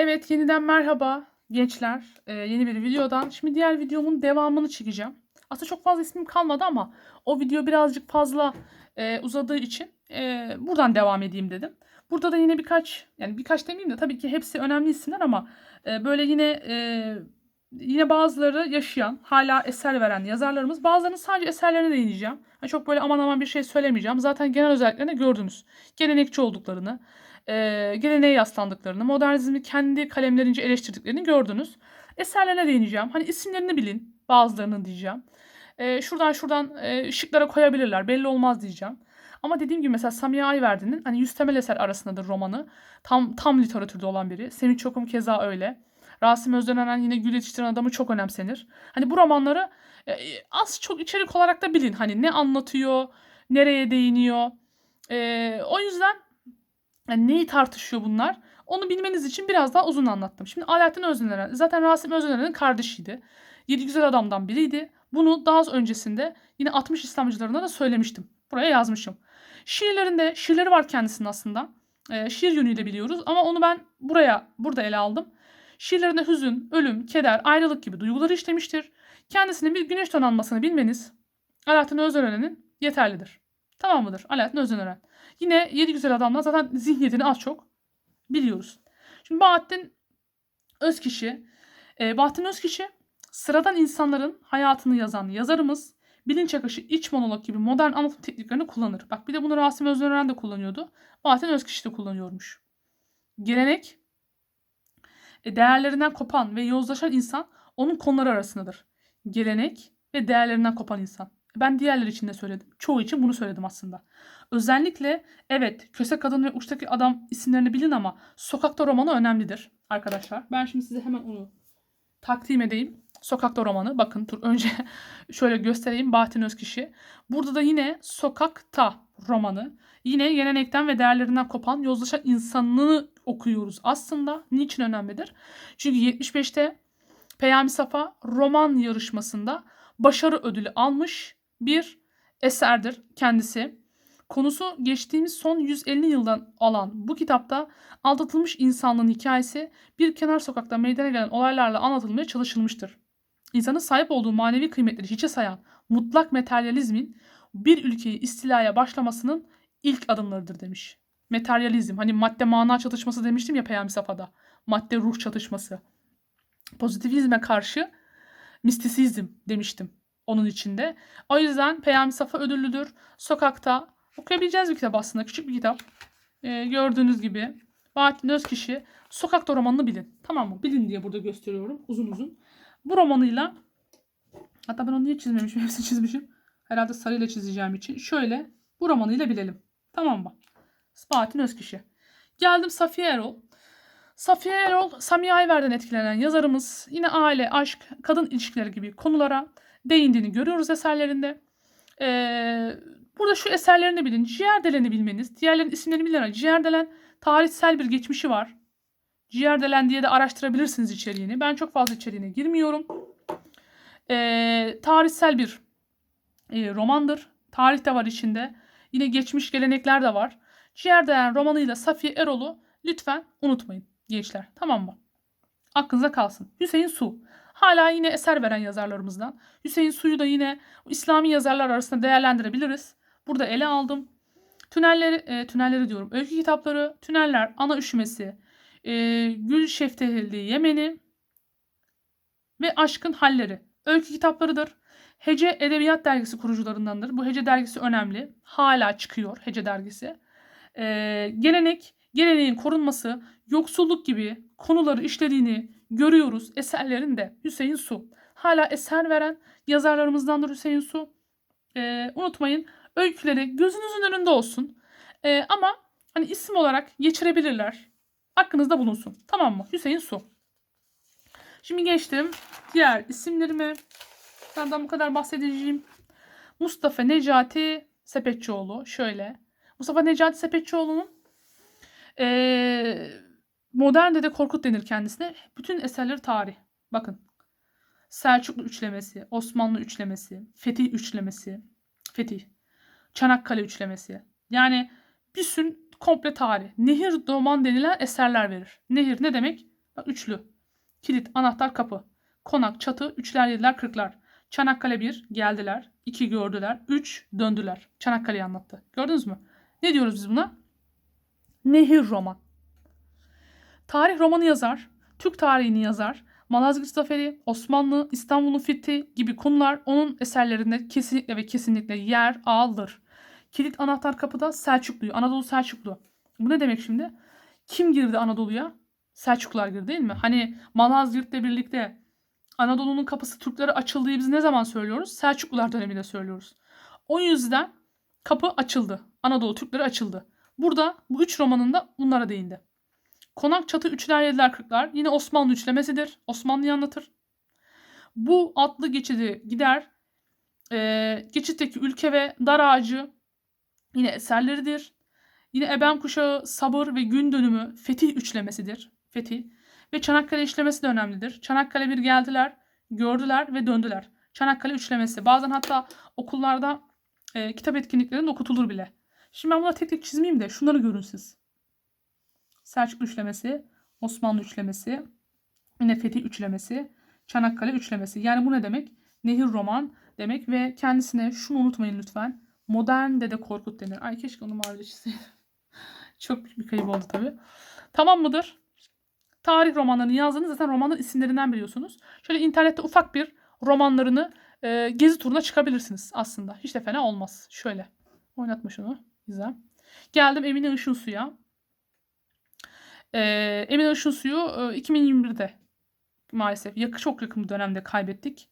Evet, yeniden merhaba gençler. Ee, yeni bir videodan. Şimdi diğer videomun devamını çekeceğim. Aslında çok fazla ismim kalmadı ama o video birazcık fazla e, uzadığı için e, buradan devam edeyim dedim. Burada da yine birkaç, yani birkaç demeyeyim de tabii ki hepsi önemli isimler ama e, böyle yine e, yine bazıları yaşayan, hala eser veren yazarlarımız. Bazılarının sadece eserlerine değineceğim. Yani çok böyle aman aman bir şey söylemeyeceğim. Zaten genel özelliklerini gördünüz. Gelenekçi olduklarını, e, geleneğe yaslandıklarını, modernizmi kendi kalemlerince eleştirdiklerini gördünüz. Eserlerine değineceğim. Hani isimlerini bilin bazılarının diyeceğim. E, şuradan şuradan e, şıklara koyabilirler. Belli olmaz diyeceğim. Ama dediğim gibi mesela Samiha Ayverdi'nin hani yüz temel eser arasındadır romanı. Tam tam literatürde olan biri. Semih Çokum keza öyle. Rasim Özdöneren yine Gül Yetiştiren Adamı çok önemsenir. Hani bu romanları e, az çok içerik olarak da bilin. Hani ne anlatıyor, nereye değiniyor. E, o yüzden yani neyi tartışıyor bunlar? Onu bilmeniz için biraz daha uzun anlattım. Şimdi Alaaddin Özdöneren zaten Rasim Özdöneren'in kardeşiydi. Yedi Güzel Adam'dan biriydi. Bunu daha öncesinde yine 60 İslamcılarında da söylemiştim. Buraya yazmışım. Şiirlerinde, şiirleri var kendisinin aslında. Ee, şiir yönüyle biliyoruz ama onu ben buraya, burada ele aldım. Şiirlerinde hüzün, ölüm, keder, ayrılık gibi duyguları işlemiştir. Kendisinin bir güneş donanmasını bilmeniz Alaaddin Özdöneren'in yeterlidir. Tamam mıdır? Alaaddin Özdöneren. Yine Yedi Güzel Adam'dan zaten zihniyetini az çok biliyoruz. Şimdi Bahattin Özkişi. E, Bahattin Özkişi sıradan insanların hayatını yazan yazarımız. Bilinç akışı, iç monolog gibi modern anlatım tekniklerini kullanır. Bak bir de bunu Rasim Özdöneren de kullanıyordu. Bahattin Özkişi de kullanıyormuş. Gelenek e, değerlerinden kopan ve yozlaşan insan onun konuları arasındadır. Gelenek ve değerlerinden kopan insan. Ben diğerleri için de söyledim. Çoğu için bunu söyledim aslında. Özellikle evet Köse Kadın ve Uçtaki Adam isimlerini bilin ama Sokakta romanı önemlidir arkadaşlar. Ben şimdi size hemen onu takdim edeyim. Sokakta romanı. Bakın dur önce şöyle göstereyim. Bahattin Özkişi. Burada da yine Sokakta romanı. Yine gelenekten ve değerlerinden kopan yozlaşan insanını okuyoruz aslında. Niçin önemlidir? Çünkü 75'te Peyami Safa roman yarışmasında başarı ödülü almış bir eserdir kendisi. Konusu geçtiğimiz son 150 yıldan alan bu kitapta aldatılmış insanlığın hikayesi bir kenar sokakta meydana gelen olaylarla anlatılmaya çalışılmıştır. İnsanın sahip olduğu manevi kıymetleri hiçe sayan mutlak materyalizmin bir ülkeyi istilaya başlamasının ilk adımlarıdır demiş. Materyalizm hani madde mana çatışması demiştim ya Peyami Safa'da. Madde ruh çatışması. Pozitivizme karşı mistisizm demiştim onun içinde. O yüzden Peyami Safa ödüllüdür. Sokakta okuyabileceğiniz bir kitap aslında. Küçük bir kitap. Ee, gördüğünüz gibi. Bahattin Özkişi Sokakta romanını bilin. Tamam mı? Bilin diye burada gösteriyorum uzun uzun. Bu romanıyla hatta ben onu niye çizmemişim? Hepsini çizmişim. Herhalde sarıyla çizeceğim için. Şöyle bu romanıyla bilelim. Tamam mı? Bahattin Özkişi. Geldim Safiye Erol. Safiye Erol, Samiha Ayver'den etkilenen yazarımız yine aile, aşk, kadın ilişkileri gibi konulara değindiğini görüyoruz eserlerinde. Ee, burada şu eserlerini bilin. Ciğerdelen'i bilmeniz. Diğerlerinin isimlerini bilin. Ciğerdelen tarihsel bir geçmişi var. Ciğerdelen diye de araştırabilirsiniz içeriğini. Ben çok fazla içeriğine girmiyorum. Ee, tarihsel bir e, romandır. Tarih de var içinde. Yine geçmiş gelenekler de var. Ciğerdelen romanıyla Safiye Erol'u lütfen unutmayın gençler. Tamam mı? Aklınıza kalsın. Hüseyin Su. Hala yine eser veren yazarlarımızdan. Hüseyin Su'yu da yine İslami yazarlar arasında değerlendirebiliriz. Burada ele aldım. Tünelleri, e, tünelleri diyorum. Öykü kitapları, Tüneller, Ana Üşümesi, e, Gül Şeftehilli Yemeni ve Aşkın Halleri. Öykü kitaplarıdır. Hece Edebiyat Dergisi kurucularındandır. Bu Hece Dergisi önemli. Hala çıkıyor Hece Dergisi. E, gelenek, geleneğin korunması, yoksulluk gibi konuları işlediğini görüyoruz eserlerinde Hüseyin Su. Hala eser veren yazarlarımızdandır Hüseyin Su. Ee, unutmayın öyküleri gözünüzün önünde olsun. Ee, ama hani isim olarak geçirebilirler. Hakkınızda bulunsun. Tamam mı? Hüseyin Su. Şimdi geçtim diğer isimlerime. Senden bu kadar bahsedeceğim. Mustafa Necati Sepetçioğlu. Şöyle. Mustafa Necati Sepetçioğlu'nun ee, Modern Dede Korkut denir kendisine. Bütün eserleri tarih. Bakın. Selçuklu üçlemesi, Osmanlı üçlemesi, Fetih üçlemesi, Fetih, Çanakkale üçlemesi. Yani bir sürü komple tarih. Nehir roman denilen eserler verir. Nehir ne demek? Bak üçlü. Kilit, anahtar, kapı. Konak, çatı, üçler, yediler, kırklar. Çanakkale 1 geldiler. 2 gördüler. 3 döndüler. Çanakkale'yi anlattı. Gördünüz mü? Ne diyoruz biz buna? Nehir roman. Tarih romanı yazar. Türk tarihini yazar. Malazgirt Zaferi, Osmanlı, İstanbul'un fethi gibi konular onun eserlerinde kesinlikle ve kesinlikle yer alır. Kilit anahtar kapıda Selçuklu'yu, Anadolu Selçuklu. Bu ne demek şimdi? Kim girdi Anadolu'ya? Selçuklular girdi değil mi? Hani Malazgirt'le birlikte Anadolu'nun kapısı Türklere açıldığı biz ne zaman söylüyoruz? Selçuklular döneminde söylüyoruz. O yüzden kapı açıldı. Anadolu Türkleri açıldı. Burada bu üç romanında bunlara değindi. Konak çatı üçler yediler kırklar yine Osmanlı üçlemesidir. Osmanlı'yı anlatır. Bu atlı geçidi gider. Ee, geçitteki ülke ve dar ağacı yine eserleridir. Yine Eben kuşağı sabır ve gün dönümü fetih üçlemesidir. Fetih. Ve Çanakkale işlemesi de önemlidir. Çanakkale bir geldiler, gördüler ve döndüler. Çanakkale üçlemesi. Bazen hatta okullarda e, kitap etkinliklerinde okutulur bile. Şimdi ben buna tek tek çizmeyeyim de şunları görün siz. Selçuklu üçlemesi, Osmanlı üçlemesi, yine Fetih üçlemesi, Çanakkale üçlemesi. Yani bu ne demek? Nehir roman demek ve kendisine şunu unutmayın lütfen. Modern Dede Korkut denir. Ay keşke onu maviyle çizseydim. Çok büyük bir kayıp oldu tabii. Tamam mıdır? Tarih romanlarını yazdığınız zaten romanların isimlerinden biliyorsunuz. Şöyle internette ufak bir romanlarını e, gezi turuna çıkabilirsiniz aslında. Hiç de fena olmaz. Şöyle. Oynatma şunu. Güzel. Geldim Emine Işınsu'ya. E, Emine Işınsu'yu e, 2021'de maalesef yakı çok yakın bir dönemde kaybettik.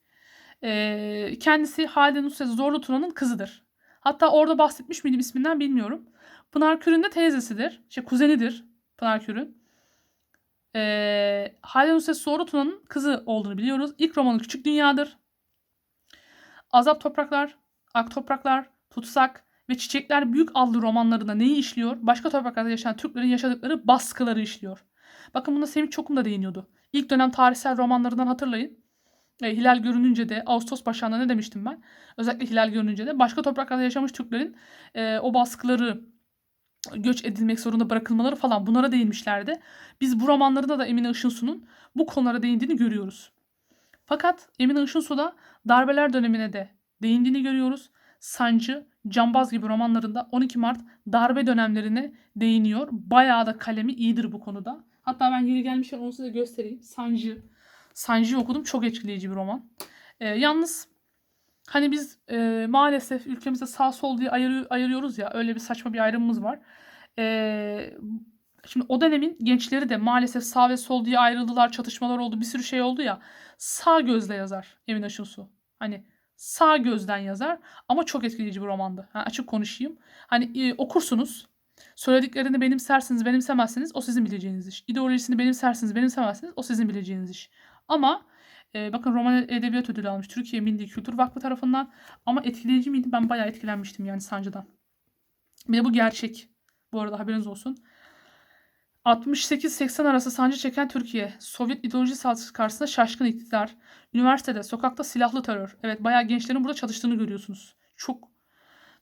E, kendisi Halide Nusret Zorlu Tuna'nın kızıdır. Hatta orada bahsetmiş miydim isminden bilmiyorum. Pınar Kür'ün de teyzesidir. Şey kuzenidir Pınar Kür'ün. E, Halide Nusret Zorlu Tuna'nın kızı olduğunu biliyoruz. İlk romanı Küçük Dünya'dır. Azap Topraklar, Ak Topraklar, Tutsak ve Çiçekler Büyük adlı romanlarında neyi işliyor? Başka topraklarda yaşayan Türklerin yaşadıkları baskıları işliyor. Bakın bunda Semih Çokum da değiniyordu. İlk dönem tarihsel romanlarından hatırlayın. E, Hilal görününce de Ağustos başlarında ne demiştim ben? Özellikle Hilal görününce de başka topraklarda yaşamış Türklerin e, o baskıları göç edilmek zorunda bırakılmaları falan bunlara değinmişlerdi. Biz bu romanlarında da Emine Işınsu'nun bu konulara değindiğini görüyoruz. Fakat Emine Işınsu'da darbeler dönemine de değindiğini görüyoruz. Sancı, Cambaz gibi romanlarında 12 Mart darbe dönemlerine değiniyor. Bayağı da kalemi iyidir bu konuda. Hatta ben yeri gelmişken onu size göstereyim. Sancı. Sancı'yı okudum. Çok etkileyici bir roman. Ee, yalnız hani biz e, maalesef ülkemizde sağ sol diye ayırı, ayırıyoruz ya. Öyle bir saçma bir ayrımımız var. Ee, şimdi o dönemin gençleri de maalesef sağ ve sol diye ayrıldılar. Çatışmalar oldu. Bir sürü şey oldu ya. Sağ gözle yazar Emin Aşınsu. Hani sağ gözden yazar ama çok etkileyici bir romandı. Ha, açık konuşayım. Hani e, okursunuz. Söylediklerini benimsersiniz, benimsemezsiniz. O sizin bileceğiniz iş. İdeolojisini benimsersiniz, benimsemezsiniz. O sizin bileceğiniz iş. Ama e, bakın roman edebiyat ödülü almış Türkiye Milli Kültür Vakfı tarafından. Ama etkileyici miydi? Ben bayağı etkilenmiştim yani Sancı'dan. Bir de bu gerçek. Bu arada haberiniz olsun. 68-80 arası sancı çeken Türkiye. Sovyet ideoloji saldırısı karşısında şaşkın iktidar. Üniversitede, sokakta silahlı terör. Evet bayağı gençlerin burada çalıştığını görüyorsunuz. Çok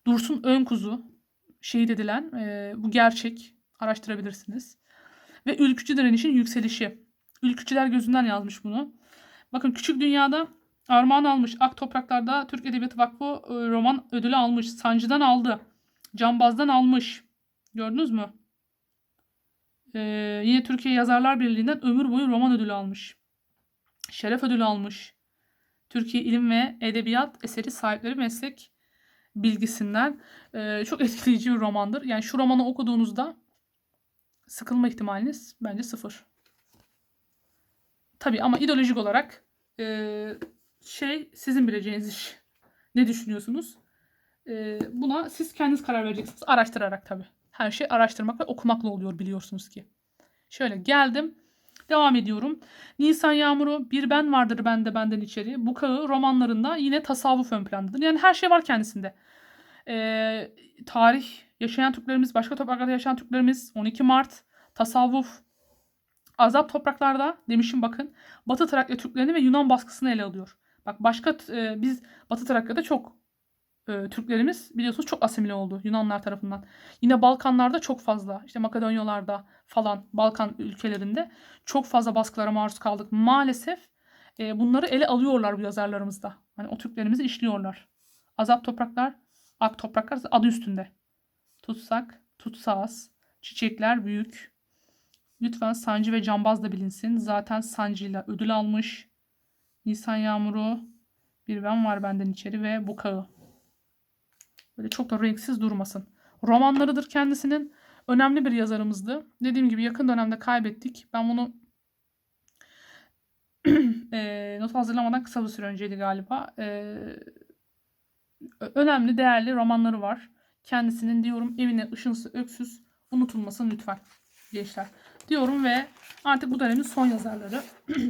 Dursun Önkuzu şehit edilen e, bu gerçek. Araştırabilirsiniz. Ve ülkücü direnişin yükselişi. Ülkücüler gözünden yazmış bunu. Bakın Küçük Dünya'da armağan almış. Ak Topraklar'da Türk Edebiyatı Vakfı e, roman ödülü almış. Sancı'dan aldı. Cambaz'dan almış. Gördünüz mü? Ee, yine Türkiye Yazarlar Birliği'nden ömür boyu roman ödülü almış. Şeref ödülü almış. Türkiye İlim ve Edebiyat Eseri Sahipleri Meslek Bilgisinden. Ee, çok etkileyici bir romandır. Yani şu romanı okuduğunuzda sıkılma ihtimaliniz bence sıfır. Tabii ama ideolojik olarak e, şey sizin bileceğiniz iş. Ne düşünüyorsunuz? E, buna siz kendiniz karar vereceksiniz. Araştırarak tabii. Her şey araştırmak ve okumakla oluyor biliyorsunuz ki. Şöyle geldim. Devam ediyorum. Nisan Yağmuru, Bir Ben Vardır Bende Benden içeri. Bukağı romanlarında yine tasavvuf ön plandadır. Yani her şey var kendisinde. Ee, tarih, yaşayan Türklerimiz, başka topraklarda yaşayan Türklerimiz, 12 Mart, tasavvuf, azap topraklarda demişim bakın. Batı Trakya Türklerini ve Yunan baskısını ele alıyor. Bak başka e, biz Batı Trakya'da çok e, Türklerimiz biliyorsunuz çok asimile oldu Yunanlar tarafından. Yine Balkanlarda çok fazla işte Makedonyalarda falan Balkan ülkelerinde çok fazla baskılara maruz kaldık. Maalesef e, bunları ele alıyorlar bu yazarlarımızda. Hani o Türklerimizi işliyorlar. Azap topraklar, ak topraklar adı üstünde. Tutsak, tutsağız, çiçekler büyük. Lütfen Sancı ve Cambaz da bilinsin. Zaten Sancı'yla ödül almış. Nisan Yağmuru, bir ben var benden içeri ve Bukağı. Böyle çok da renksiz durmasın. Romanlarıdır kendisinin. Önemli bir yazarımızdı. Dediğim gibi yakın dönemde kaybettik. Ben bunu e, not hazırlamadan kısa bir süre önceydi galiba. E, önemli, değerli romanları var. Kendisinin diyorum evine ışınsız, öksüz unutulmasın lütfen gençler. Diyorum ve artık bu dönemin son yazarları.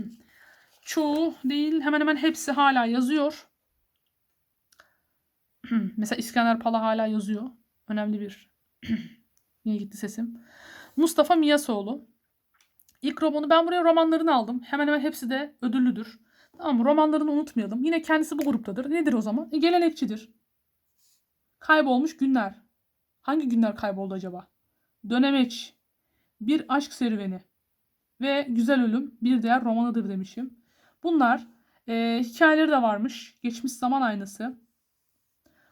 Çoğu değil hemen hemen hepsi hala yazıyor. Mesela İskender Pala hala yazıyor. Önemli bir. Niye gitti sesim? Mustafa Miyasoğlu. İlk romanı ben buraya romanlarını aldım. Hemen hemen hepsi de ödüllüdür. Tamam? Romanlarını unutmayalım. Yine kendisi bu gruptadır. Nedir o zaman? E, gelenekçidir. Kaybolmuş günler. Hangi günler kayboldu acaba? Dönemeç. Bir aşk serüveni. Ve Güzel Ölüm bir diğer romanıdır demişim. Bunlar e, hikayeleri de varmış. Geçmiş zaman aynası.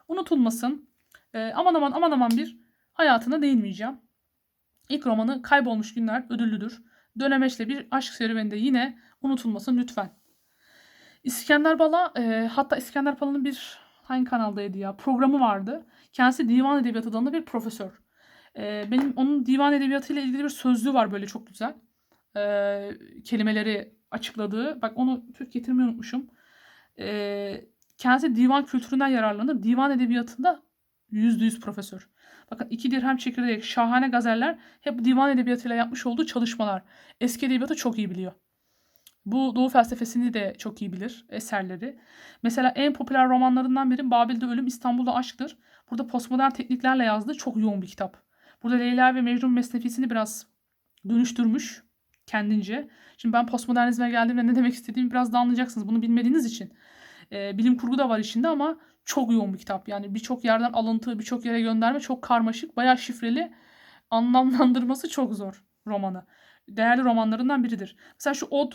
Unutulmasın. E, aman aman aman aman bir hayatına değinmeyeceğim. İlk romanı Kaybolmuş Günler ödüllüdür. Dönemeç'le bir aşk serüveninde yine unutulmasın lütfen. İskender Bala e, hatta İskender Bala'nın bir hangi kanaldaydı ya programı vardı. Kendisi divan edebiyatı dalında bir profesör. E, benim onun divan edebiyatı ile ilgili bir sözlüğü var böyle çok güzel. E, kelimeleri açıkladığı. Bak onu Türk getirmeyi unutmuşum. E, kendisi divan kültüründen yararlanır. Divan edebiyatında yüzde yüz profesör. Bakın iki dirhem çekirdek, şahane gazeller hep divan edebiyatıyla yapmış olduğu çalışmalar. Eski edebiyatı çok iyi biliyor. Bu Doğu felsefesini de çok iyi bilir eserleri. Mesela en popüler romanlarından biri Babil'de Ölüm, İstanbul'da Aşk'tır. Burada postmodern tekniklerle yazdığı çok yoğun bir kitap. Burada Leyla ve Mecnun mesnefisini biraz dönüştürmüş kendince. Şimdi ben postmodernizme geldiğimde ne demek istediğimi biraz da anlayacaksınız. Bunu bilmediğiniz için. Ee, bilim kurgu da var içinde ama çok yoğun bir kitap. Yani birçok yerden alıntı, birçok yere gönderme çok karmaşık, bayağı şifreli. Anlamlandırması çok zor romanı. Değerli romanlarından biridir. Mesela şu Od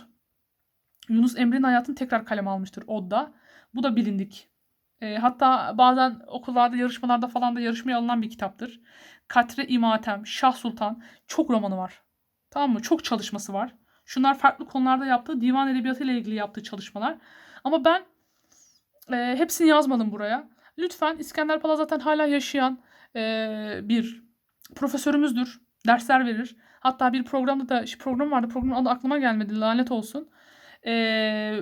Yunus Emre'nin hayatını tekrar kaleme almıştır Od'da. Bu da bilindik. E, hatta bazen okullarda, yarışmalarda falan da yarışmaya alınan bir kitaptır. Katre İmatem, Şah Sultan çok romanı var. Tamam mı? Çok çalışması var. Şunlar farklı konularda yaptığı, divan edebiyatı ile ilgili yaptığı çalışmalar. Ama ben e, hepsini yazmadım buraya. Lütfen İskender Pala zaten hala yaşayan e, bir profesörümüzdür. Dersler verir. Hatta bir programda da program vardı. Programın adı aklıma gelmedi. Lanet olsun. Ee,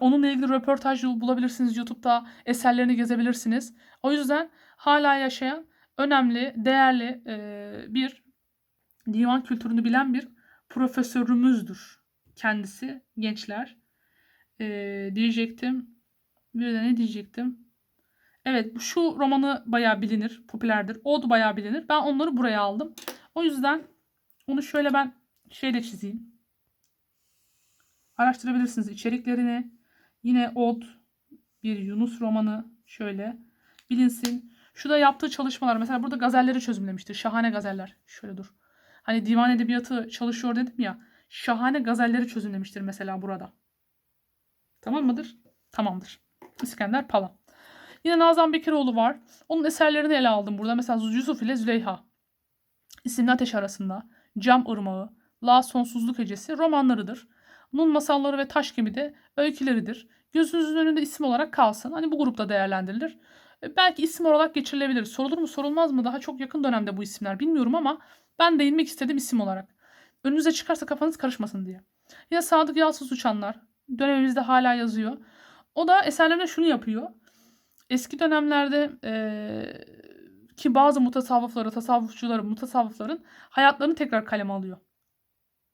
onunla ilgili röportaj bulabilirsiniz YouTube'da. Eserlerini gezebilirsiniz. O yüzden hala yaşayan önemli, değerli e, bir divan kültürünü bilen bir profesörümüzdür. Kendisi gençler. E, diyecektim. Bir de ne diyecektim? Evet şu romanı bayağı bilinir, popülerdir. O da bayağı bilinir. Ben onları buraya aldım. O yüzden onu şöyle ben şeyle çizeyim. Araştırabilirsiniz içeriklerini. Yine Od bir Yunus romanı şöyle bilinsin. Şu da yaptığı çalışmalar. Mesela burada gazelleri çözümlemiştir. Şahane gazeller. Şöyle dur. Hani divan edebiyatı çalışıyor dedim ya. Şahane gazelleri çözümlemiştir mesela burada. Tamam mıdır? Tamamdır. İskender Pala. Yine Nazan Bekiroğlu var. Onun eserlerini ele aldım burada. Mesela Yusuf ile Züleyha. İsimli Ateş Arasında. Cam Irmağı. La Sonsuzluk Ecesi romanlarıdır. Nun masalları ve taş gibi de öyküleridir. Gözünüzün önünde isim olarak kalsın. Hani bu grupta değerlendirilir. E, belki isim olarak geçirilebilir. Sorulur mu sorulmaz mı? Daha çok yakın dönemde bu isimler bilmiyorum ama ben değinmek istedim isim olarak. Önünüze çıkarsa kafanız karışmasın diye. Ya Sadık Yalçız Uçanlar dönemimizde hala yazıyor. O da eserlerine şunu yapıyor. Eski dönemlerde e, ki bazı mutasavvıfları, tasavvufçuları, mutasavvıfların hayatlarını tekrar kaleme alıyor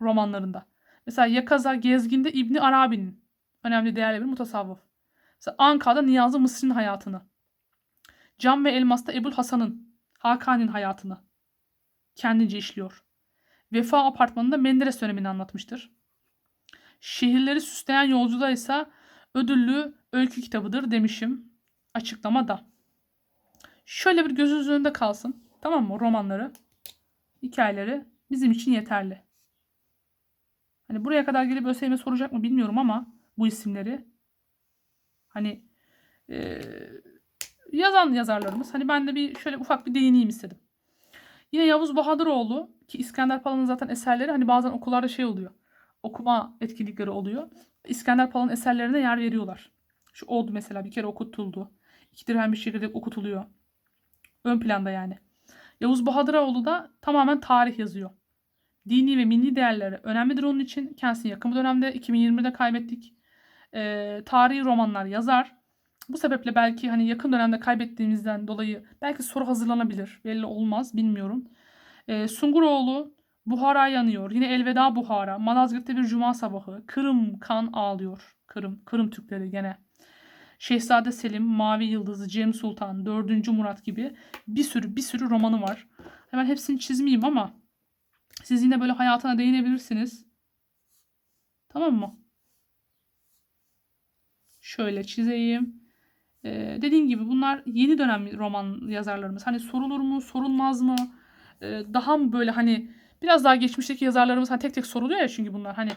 romanlarında. Mesela Yakaza Gezgin'de İbni Arabi'nin önemli değerli bir mutasavvıf. Mesela Anka'da Niyazi Mısri'nin hayatını. Cam ve Elmas'ta Ebul Hasan'ın, Hakan'ın hayatını kendince işliyor. Vefa Apartmanı'nda Menderes dönemini anlatmıştır. Şehirleri süsleyen yolcuda ise ödüllü öykü kitabıdır demişim açıklamada. Şöyle bir gözünüzün önünde kalsın. Tamam mı? Romanları, hikayeleri bizim için yeterli. Hani buraya kadar gelip ÖSYM soracak mı bilmiyorum ama bu isimleri hani e, yazan yazarlarımız. Hani ben de bir şöyle ufak bir değineyim istedim. Yine Yavuz Bahadıroğlu ki İskender Pala'nın zaten eserleri hani bazen okullarda şey oluyor. Okuma etkinlikleri oluyor. İskender Pala'nın eserlerine yer veriyorlar. Şu oldu mesela bir kere okutuldu. İki dirhem bir şekilde okutuluyor. Ön planda yani. Yavuz Bahadıroğlu da tamamen tarih yazıyor. Dini ve milli değerleri önemlidir onun için. Kendisini yakın bir dönemde 2020'de kaybettik. Ee, tarihi romanlar yazar. Bu sebeple belki hani yakın dönemde kaybettiğimizden dolayı belki soru hazırlanabilir. Belli olmaz bilmiyorum. Ee, Sunguroğlu Buhara yanıyor. Yine Elveda Buhara. Malazgirt'te bir cuma sabahı. Kırım kan ağlıyor. Kırım. Kırım Türkleri gene. Şehzade Selim, Mavi Yıldız, Cem Sultan, 4. Murat gibi bir sürü bir sürü romanı var. Hemen hepsini çizmeyeyim ama siz yine böyle hayatına değinebilirsiniz. Tamam mı? Şöyle çizeyim. Ee, dediğim gibi bunlar yeni dönem roman yazarlarımız. Hani sorulur mu, sorulmaz mı? Ee, daha mı böyle hani biraz daha geçmişteki yazarlarımız hani tek tek soruluyor ya çünkü bunlar hani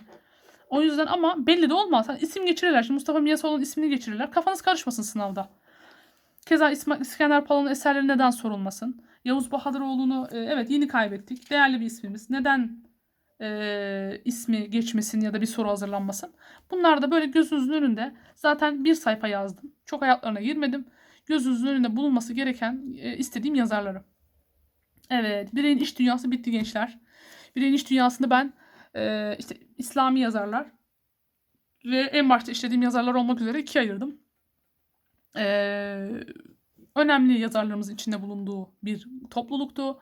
o yüzden ama belli de olmaz. Hani isim geçirirler. Şimdi Mustafa Miyasoğlu'nun ismini geçirirler. Kafanız karışmasın sınavda. Keza İsmail İskender Pala'nın eserleri neden sorulmasın? Yavuz Bahadıroğlu'nu e, evet yeni kaybettik. Değerli bir ismimiz. Neden e, ismi geçmesin ya da bir soru hazırlanmasın? Bunlar da böyle gözünüzün önünde. Zaten bir sayfa yazdım. Çok hayatlarına girmedim. Gözünüzün önünde bulunması gereken e, istediğim yazarlarım. Evet, bireyin iş dünyası bitti gençler. Bireyin iş dünyasında ben e, işte İslami yazarlar ve en başta işlediğim yazarlar olmak üzere ikiye ayırdım. E, önemli yazarlarımızın içinde bulunduğu bir topluluktu.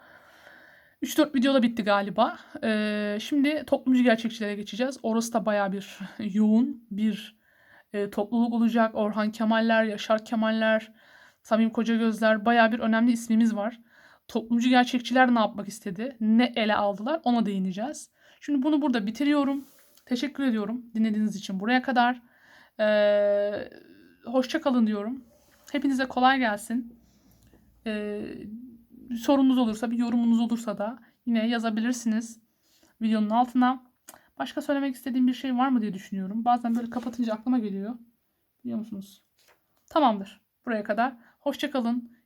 3-4 videoda bitti galiba. E, şimdi toplumcu gerçekçilere geçeceğiz. Orası da baya bir yoğun bir e, topluluk olacak. Orhan Kemaller, Yaşar Kemaller, Samim Kocagözler baya bir önemli ismimiz var. Toplumcu gerçekçiler ne yapmak istedi? Ne ele aldılar? Ona değineceğiz. Şimdi bunu burada bitiriyorum. Teşekkür ediyorum dinlediğiniz için buraya kadar. Ee, hoşça kalın diyorum. Hepinize kolay gelsin. Ee, sorunuz olursa, bir yorumunuz olursa da yine yazabilirsiniz videonun altına. Başka söylemek istediğim bir şey var mı diye düşünüyorum. Bazen böyle kapatınca aklıma geliyor. Biliyor musunuz? Tamamdır. Buraya kadar. Hoşça kalın.